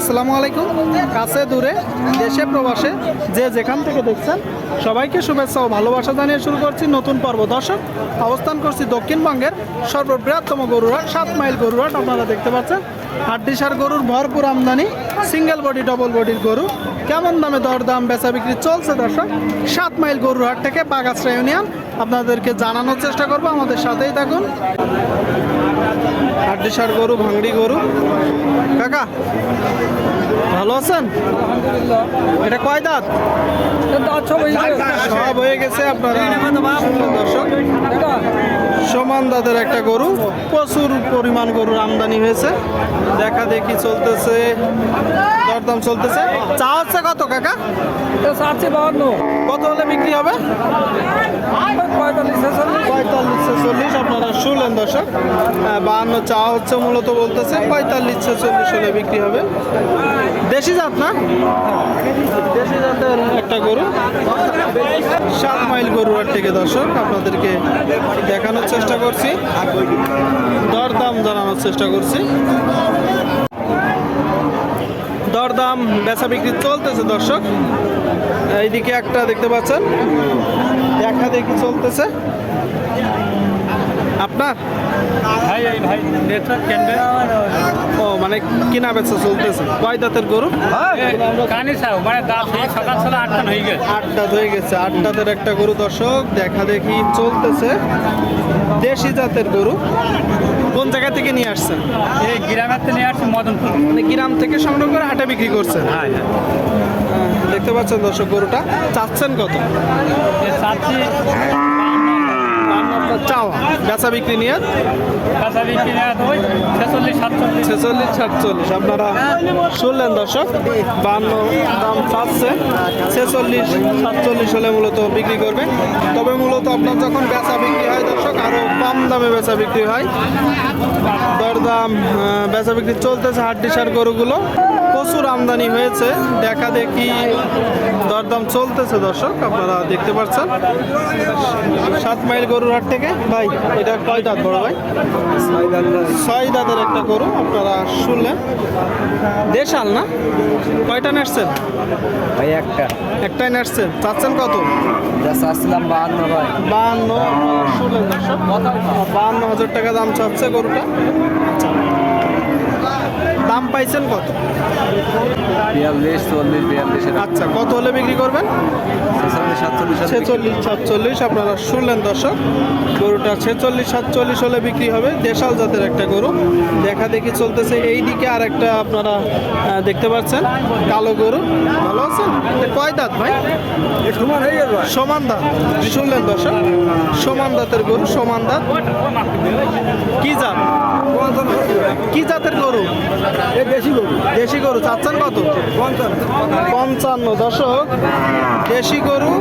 আসসালামু আলাইকুম। কাছে, দূরে, দেশে, প্রবাসে, যে যেখান থেকে দেখছেন, সবাইকে শুভেচ্ছা ও ভালোবাসা জানিয়ে শুরু করছি নতুন পর্ব। দর্শক, অবস্থান করছি দক্ষিণবঙ্গের সর্ববৃহত্তম গরুরাট সাত মাইল গরুরাট আপনারা দেখতে পাচ্ছেন। হাড্ডিসার গরুর ভরপুর আমদানি সিঙ্গেল বডি ডবল বডির গরু। কেমন দামে দরদাম, বেচা বিক্রি চলছে দর্শক? সাত মাইল গরুরহাট থেকে বাগাসরা ইউনিয়ন, আপনাদেরকে জানানোর চেষ্টা করব। আমাদের সাথেই থাকুন। হাড্ডিসার গরু ভাঙড়ি গরু। কাকা ভালো আছেন? এটা কয় দাঁত? সব হয়ে গেছে। আপনারা। দর্শক সমান দাঁতের একটা গরু। প্রচুর পরিমাণ গরুর আমদানি হয়েছে। দেখা দেখি চলতেছে। দরদাম চলতেছে। চা হচ্ছে কত কাকা? বাহান্ন। কত হলে বিক্রি হবে? পঁয়তাল্লিশ পঁয়তাল্লিশ ছেচল্লিশ, আপনারা শুনলেন দর্শক। বাহান্ন চা হচ্ছে মূলত বলতেছে, পঁয়তাল্লিশ ছেচল্লিশ হলে বিক্রি হবে। দেশি জাত না? দেশি জাতের একটা গরু। সাত মাইল গরুর থেকে দর্শক, আপনাদেরকে দেখানোর চেষ্টা করছি। দরদাম জানানোর চেষ্টা করছি। দরদাম বেচা বিক্রি চলতেছে দর্শক। এইদিকে একটা দেখতে পাচ্ছেন। দেখা দেখি চলতেছে। আপনার? ভাই এই ভাই নেটওয়ার্ক কেন্দ্রে ও মানে কিনা বেচা চলতেছে। কয় দাঁতের গরু? কানি মানে দাঁত সকাল সকাল আটটা হয়ে গেছে। আট দাঁত হয়ে গেছে। আট দাঁতের একটা গরু দর্শক দেখা দেখি চলতেছে। দেশি জাতের গরু। কোন জায়গা থেকে নিয়ে আসছেন? এই গ্রামের থেকে নিয়ে আসছি মদনপুর। মানে গ্রাম থেকে সংগ্রহ করে হাটে বিক্রি করছেন? হ্যাঁ হ্যাঁ। দেখতে পাচ্ছেন দর্শক গরুটা। চাচ্ছেন কত? চাচ্ছি চাওয়া বেচা বিক্রি নিয়ে? ছেচল্লিশ সাতচল্লিশ। আপনারা শুনলেন দর্শক? বান্ন দাম চাচ্ছে। ছেচল্লিশ সাতচল্লিশ হলে মূলত বিক্রি করবে। তবে মূলত আপনার যখন বেচা বিক্রি হয় দর্শক আরও কম দামে বেচা বিক্রি হয়। দরদাম বেচা বিক্রি চলতেছে হাড্ডিসার গরুগুলো। প্রচুর আমদানি হয়েছে। দেখা দেখি দরদাম চলতেছে দর্শক আপনারা দেখতে পাচ্ছেন। সাত মাইল গরুর হাট থেকে। ভাই এটা কয় দাঁত বড় ভাই? ছয় দাঁতের একটা গরু আপনারা শুনলেন। দেশাল না? কয়টা নাচছেন ভাই একটা। একটাই নাচছেন চাচ্ছেন কত? চাচ্ছিলাম বাহান্ন ভাই। বাহান্ন। শুনলেন দর্শক। বাহান্ন হাজার টাকা দাম চাচ্ছে গরুটা। আচ্ছা। দাম পাইছেন কত? বিয়াল্লিশ চল্লিশ বিয়াল্লিশের আচ্ছা কত হলে বিক্রি করবেন? ছেচল্লিশ সাতচল্লিশ ছেচল্লিশ সাতচল্লিশ আপনারা শুনলেন দর্শক গরুটা ছেচল্লিশ সাতচল্লিশ হলে বিক্রি হবে দেশাল জাতের একটা গরু। দেখা দেখি চলতেছে এই দিকে আর একটা আপনারা দেখতে পাচ্ছেন কালো গরু। ভালো আছেন? কয় দাঁত ভাই? সমান সমান দাঁত। শুনলেন দর্শক সমান দাঁতের গরু সমান দাঁত। কি জাত? কি জাতের গরু? বেশি গরু? দেশি গরু চাচ্ছেন কত? পঞ্চান্ন। দশক দেশি গরু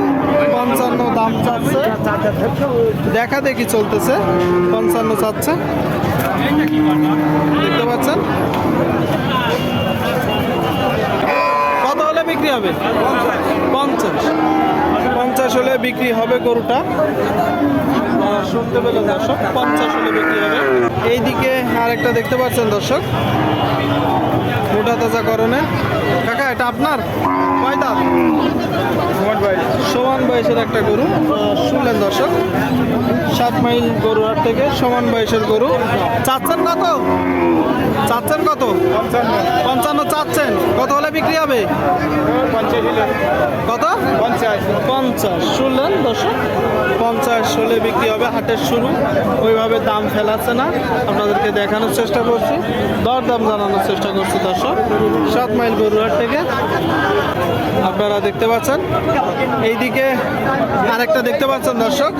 পঞ্চান্ন দাম চাচ্ছে। দেখা দেখি চলতেছে পঞ্চান্ন চাচ্ছে। দেখতে পাচ্ছেন? কত হলে বিক্রি হবে? পঞ্চাশ। পঞ্চাশ হলে বিক্রি হবে গরুটা। শুনতে পেলে দর্শক পঞ্চাশ হলে বিক্রি হবে। এইদিকে আরেকটা দেখতে পাচ্ছেন দর্শক। মোটা তাজা করণে কাকা এটা আপনার? কয় দাঁত সমান বয়সের একটা গরু। শুনলেন দর্শক? সাত মাইল গরু হাট থেকে সমান বয়সের গরু। চাচ্ছেন কত? চাচ্ছেন কত? পঞ্চান্ন চাচ্ছেন। কত হলে বিক্রি হবে? কত? পঞ্চাশ। শুনলেন দর্শক? পঞ্চাশ হলে বিক্রি হবে হাটের শুরু। ওইভাবে দাম ফেলাচ্ছে না। আপনাদেরকে দেখানোর চেষ্টা করছি। দর দাম জানানোর চেষ্টা করছি দর্শক। সাত মাইল গরুহাট থেকে আপনারা দেখতে পাচ্ছেন। এইদিকে আরেকটা দেখতে পাচ্ছেন দর্শক।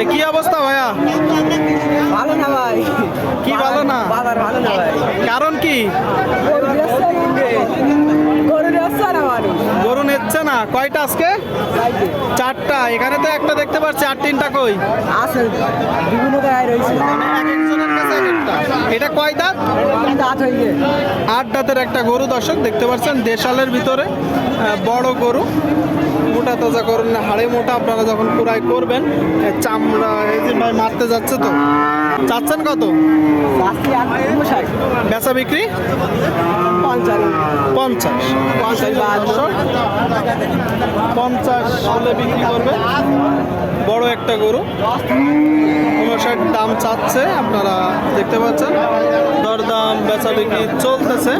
এ কি অবস্থা ভাইয়া? ভালো না ভাই। কি ভালো না? ভালো না ভাই। কারণ কি? গরু ব্যবসা না কয়টা আজকে? চারটা এখানে তো একটা দেখতে পাচ্ছি আর তিনটা কই? আছে বিভিন্ন রয়েছে। এটা কয় দাঁত? আট দাঁতের একটা গরু দর্শক দেখতে পাচ্ছেন দেশালের ভিতরে বড় গরু। মোটা তাজা করুন হাড়ে মোটা আপনারা যখন কুড়াই করবেন চামড়া এই যে ভাই মারতে যাচ্ছে তো। চাচ্ছেন কত? বেচা বিক্রি? পঞ্চাশ। পঞ্চাশ হলে বিক্রি করবে। বড় একটা গরু। উনষাট দাম চাচ্ছে আপনারা দেখতে পাচ্ছেন। দরদাম বেচা বিক্রি চলতেছে।